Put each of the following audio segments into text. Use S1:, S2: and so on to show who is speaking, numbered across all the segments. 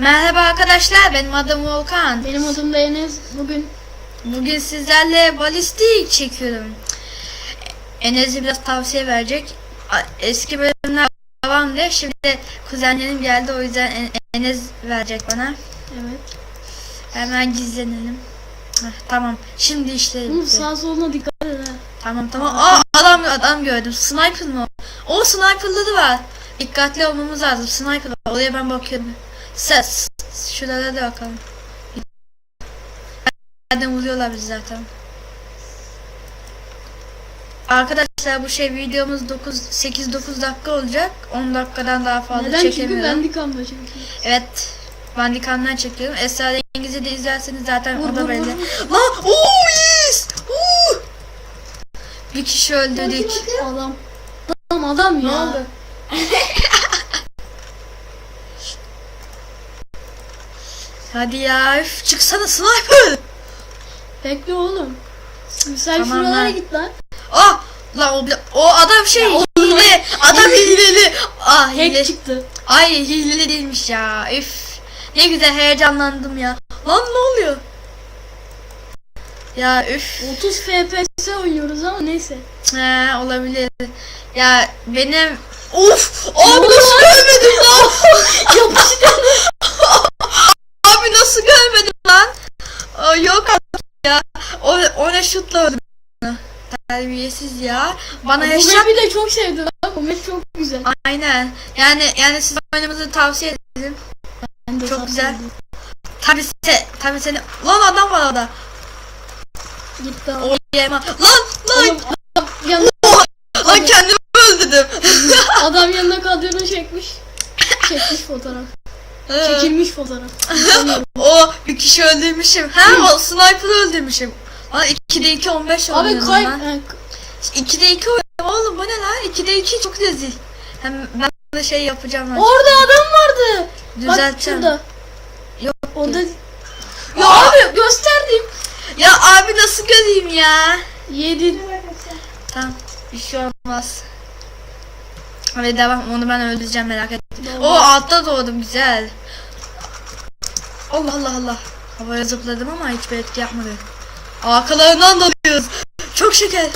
S1: Merhaba arkadaşlar benim adım Volkan.
S2: Benim adım da Enes. Bugün
S1: Bugün sizlerle balistik çekiyorum. Enes'e biraz tavsiye verecek. Eski bölümler devam diye şimdi kuzenlerim geldi o yüzden En- Enes verecek bana.
S2: evet.
S1: Hemen gizlenelim. Heh, tamam şimdi işleri
S2: Oğlum sağ soluna dikkat et ha.
S1: Tamam tamam. Aa adam adam gördüm. Sniper mı? o? O sniperları var. Dikkatli olmamız lazım. Sniper var. Oraya ben bakıyorum. Ses. Şuralara da bakalım. Nereden vuruyorlar bizi zaten. Arkadaşlar bu şey videomuz 9 8 9 dakika olacak. 10 dakikadan daha fazla
S2: Neden? Çünkü
S1: çekemiyorum.
S2: ben dikamda çekiyorum.
S1: Evet. Bandikan'dan çekiyorum. Esra Rengiz'i de izlerseniz zaten
S2: Vur,
S1: o da
S2: vur.
S1: Lan! Oo yes! Oo! Bir kişi öldürdük.
S2: Adam. Adam adam ya.
S1: oldu? Hadi ya üf, çıksana sniper.
S2: Bekle oğlum. Sen
S1: Tamam
S2: şuralara
S1: lan.
S2: git lan.
S1: Ah lan o, o adam şey
S2: Ya o-
S1: hile. Adam hileli. Ah hile.
S2: Hack çıktı.
S1: Ay hileli değilmiş ya. Üf. Ne güzel heyecanlandım ya. Lan ne oluyor? Ya üf.
S2: 30 FPS oynuyoruz ama neyse.
S1: He olabilir. Ya benim Of! Abi nasıl görmedim lan?
S2: Yapıştı.
S1: Abi nasıl görmedim lan? Aa, yok ya. O, o ne şutla öldü. Terbiyesiz ya. Bana
S2: Bu
S1: headshot
S2: map'i de çok sevdim. Bu map çok güzel.
S1: Aynen. Yani yani siz oynamanızı tavsiye ederim.
S2: Ben de
S1: Çok güzel. Tabi se tabi seni Lan adam var orada.
S2: Git lan.
S1: O yema. Lan lan
S2: adam yanına,
S1: lan kendimi öldürdüm.
S2: adam yanına kadronu çekmiş. Çekmiş fotoğraf. Çekilmiş fotoğraf.
S1: Kişi öldürmüşüm. Ha o sniper'ı öldürmüşüm. Lan 2'de 2 15
S2: Abi
S1: oynuyorum
S2: kay... Ha,
S1: 2'de 2 oynuyorum oğlum bu ne lan? 2'de 2 çok rezil. Hem ben de şey yapacağım lan.
S2: Orada adam vardı. Bak
S1: Düzelteceğim.
S2: şurada.
S1: Yok.
S2: Orada.
S1: Ya
S2: Ya abi gösterdim.
S1: Ya abi nasıl göreyim ya?
S2: Yedin.
S1: Tamam bir şey olmaz. Hadi devam onu ben öldüreceğim merak etme. O altta doğdum güzel. Allah Allah Allah. Havaya zıpladım ama hiçbir etki yapmadı. Arkalarından dalıyoruz. Çok şeker.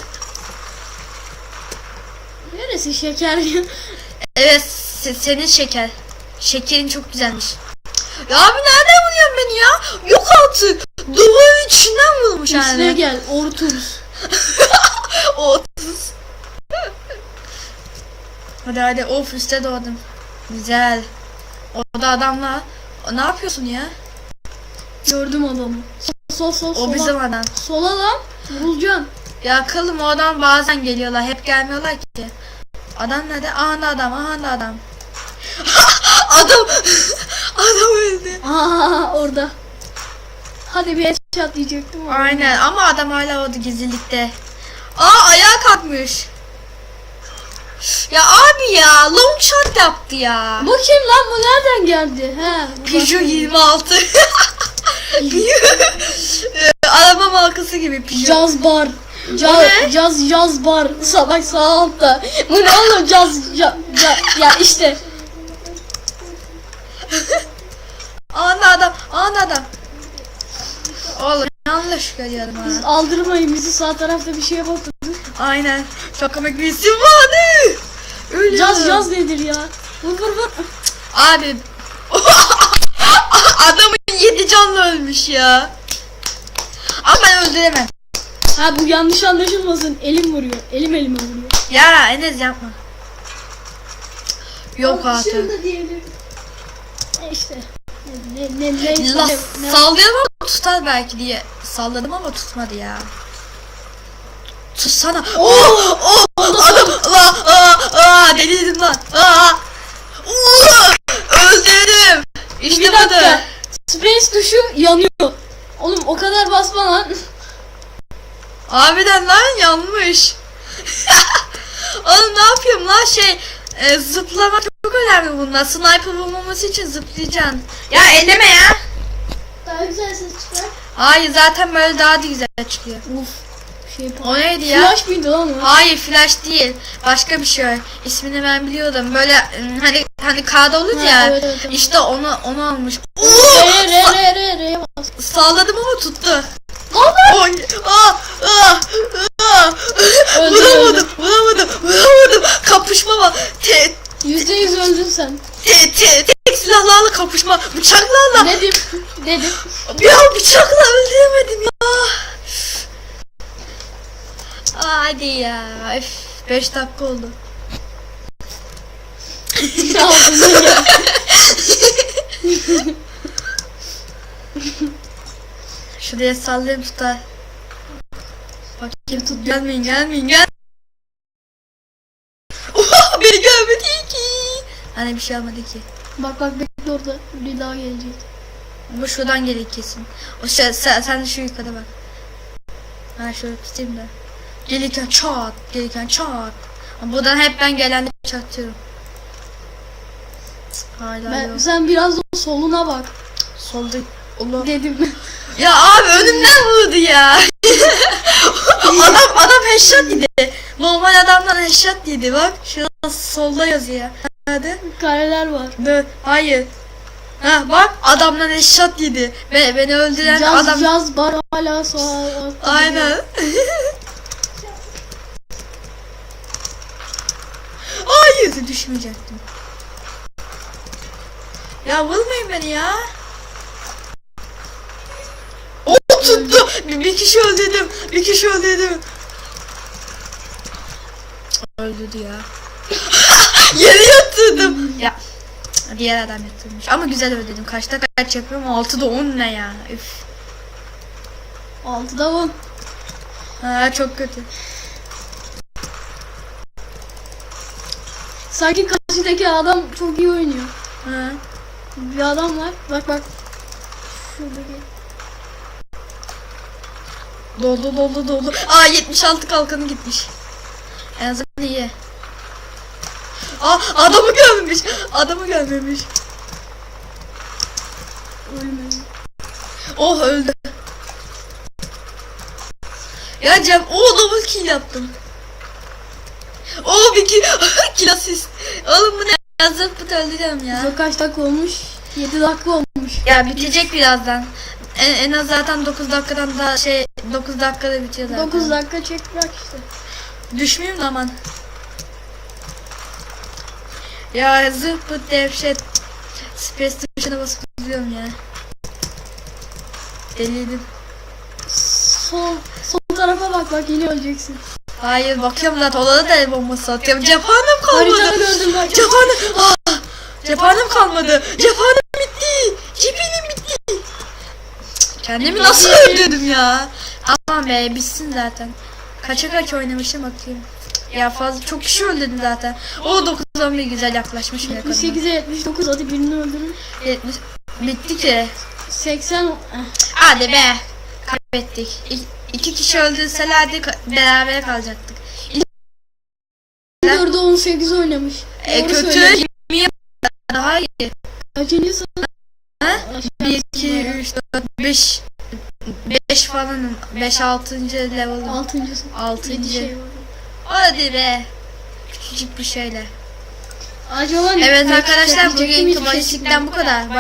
S2: Neresi şeker?
S1: Evet se- senin şeker. Şekerin çok güzelmiş. Ya abi nereden vuruyorsun beni ya? Yok artık. Duvarın içinden vurmuş yani.
S2: gel. Ortuz.
S1: O 30. hadi hadi of üstte doğdum. Güzel. O da adamla. Ne yapıyorsun ya?
S2: Gördüm adamı. Sol sol
S1: O
S2: sola.
S1: bizim adam.
S2: Sola lan. Vurulacaksın.
S1: Ya kılım o adam bazen geliyorlar. Hep gelmiyorlar ki. Adam nerede? Aha da adam. Aha da adam. adam. adam öldü.
S2: Aa orada. Hadi bir headshot diyecektim.
S1: Aynen ama adam hala orada gizlilikte. Aa ayağa kalkmış. Ya abi ya long shot yaptı ya.
S2: Bu kim lan bu nereden geldi? He.
S1: Peugeot
S2: bak-
S1: 26. Araba markası gibi Peugeot.
S2: Caz bar. Caz,
S1: ne?
S2: caz, caz bar. Salak sağ altta. Bu ne oğlum caz, caz, caz- ya işte.
S1: Ana adam, ana adam. Oğlum yanlış görüyorum ha.
S2: aldırmayın bizi sağ tarafta bir şeye bakın.
S1: Aynen. Çok komik bir isim vardı. Öyle
S2: Caz caz nedir ya? Vur vur vur.
S1: Abi. Adamın yedi canlı ölmüş ya. Ama ben öldüremem.
S2: Ha bu yanlış anlaşılmasın. Elim vuruyor. Elim elime vuruyor.
S1: Ya Enes yapma. Yok artık.
S2: E işte. Ne ne ne ne,
S1: La,
S2: ne, ne-
S1: sallayalım ama tutar belki diye salladım ama tutmadı ya. Tutsana. Oh, oh, adam, la, aa, aa, deliydim lan. Aa, Oo, öldürdüm. İşte budur.
S2: Space tuşu yanıyor. Oğlum o kadar basma lan.
S1: Abiden lan yanmış. Oğlum ne yapıyorum lan şey e, zıplamak çok önemli bunda. Sniper bulmaması için zıplayacaksın. Ya elleme ya.
S2: Daha güzel ses çıkar.
S1: Hayır zaten böyle daha da güzel çıkıyor.
S2: Uf. Şey
S1: O neydi ya?
S2: Flash mıydı lan o?
S1: Hayır flash değil. Başka bir şey. İsmini ben biliyordum. Böyle ım, hani hani kağıt olur
S2: Ha,
S1: ya.
S2: evet, evet, evet.
S1: İşte onu onu almış. Oo!
S2: Re re re re re.
S1: Salladım ama tuttu. Oy! Aa! Aa! Aa! Vuramadım, vuramadım, vuramadım. Kapışma var. Te,
S2: Yüzde yüz öldün sen.
S1: te, te, tek silahlarla kapışma. Bıçaklarla.
S2: Dedim. Dedim.
S1: Ya bıçakla öldüremedim ya. Hadi ya. 5 dakika oldu.
S2: Ağzına gel.
S1: Şuraya sallayayım tutar. Bakayım tut. Gelmeyin gelmeyin gel. Oha, beni görmedi ki. Hani bir şey almadı ki.
S2: Bak bak bekle orada. Bir daha gelecek.
S1: Bu şuradan gelir kesin. O sen, sen, sen de şu yukarıda bak. Ben şöyle tutayım da. Gelirken çat, gelirken çat. Ama Buradan hep ben gelenleri çatıyorum. Hala
S2: Ben,
S1: yok.
S2: sen biraz da soluna bak.
S1: Solda Allah.
S2: Dedim.
S1: Ya abi önümden vurdu ya. adam adam headshot yedi. Normal adamdan headshot yedi bak. Şurada solda yazıyor. Hadi.
S2: Kareler var.
S1: Dur. Hayır. Ha bak adamdan headshot yedi. Be, beni öldüren
S2: Caz
S1: adam.
S2: caz bar hala soğan.
S1: Aynen. Hayır düşmeyecektim. Ya vurmayın beni ya. O tuttu. Bir, bir kişi öldürdüm. Bir kişi öldürdüm. Öldürdü ya. Yere yatırdım. ya. Diğer adam yatırmış. Ama güzel öldürdüm. Kaçta kaç yapıyorum? 6'da 10 ne ya? Üf.
S2: Altıda on.
S1: Ha çok kötü.
S2: Sanki karşıdaki adam çok iyi oynuyor.
S1: Ha.
S2: Bir adam var. Bak bak. Şuradaki.
S1: Doldu doldu doldu. Aa 76 kalkanı gitmiş. En azından iyi. Aa adamı görmemiş. Adamı görmemiş.
S2: Ölmedi.
S1: Oh öldü. Ya Cem o double kill yaptım. O bir kill, kill assist. Oğlum bu ne? Yazıp bu öldüreceğim ya.
S2: Bize kaç dakika olmuş? 7 dakika olmuş.
S1: Ya bitecek birazdan. En, en az zaten 9 dakikadan daha şey 9 dakikada bitiyor zaten.
S2: 9 dakika çek bırak işte.
S1: Düşmeyeyim de aman. Ya zırh bu devşet. Space tuşuna basıp gidiyorum ya. Deliydim.
S2: Sol sol tarafa bak bak yine öleceksin.
S1: Hayır bakıyorum zaten olada da el bombası atıyorum. Cephanem kalmadı
S2: bak.
S1: Cephanem. Ah! Cephanem kalmadı. Cephanem bitti. Cephanem bitti. Kendimi nasıl öldürdüm ya? Aman be bitsin zaten. Kaça kaç oynamışım bakayım. Ya fazla çok kişi öldürdüm zaten. O 9 11 güzel yaklaşmışım yakınına.
S2: 78'e 79 hadi birini öldürün.
S1: 70 bitti ki.
S2: 80 eh,
S1: Hadi be. Kaybettik. İ- iki kişi öldürselerdi ka- beraber kalacaktık.
S2: 4'e 18 oynamış.
S1: E
S2: Doğru
S1: kötü. 20 daha iyi.
S2: Kaçıncı sınıf?
S1: Ha? 1, 2, 3, 4, 5. 5 falanım. 5, 6. level'ım.
S2: 6. sınıf.
S1: 6.
S2: 7 şey.
S1: Hadi be. Küçücük bir şeyle.
S2: Acaba
S1: Evet arkadaşlar bugünkü balistikten bu kadar.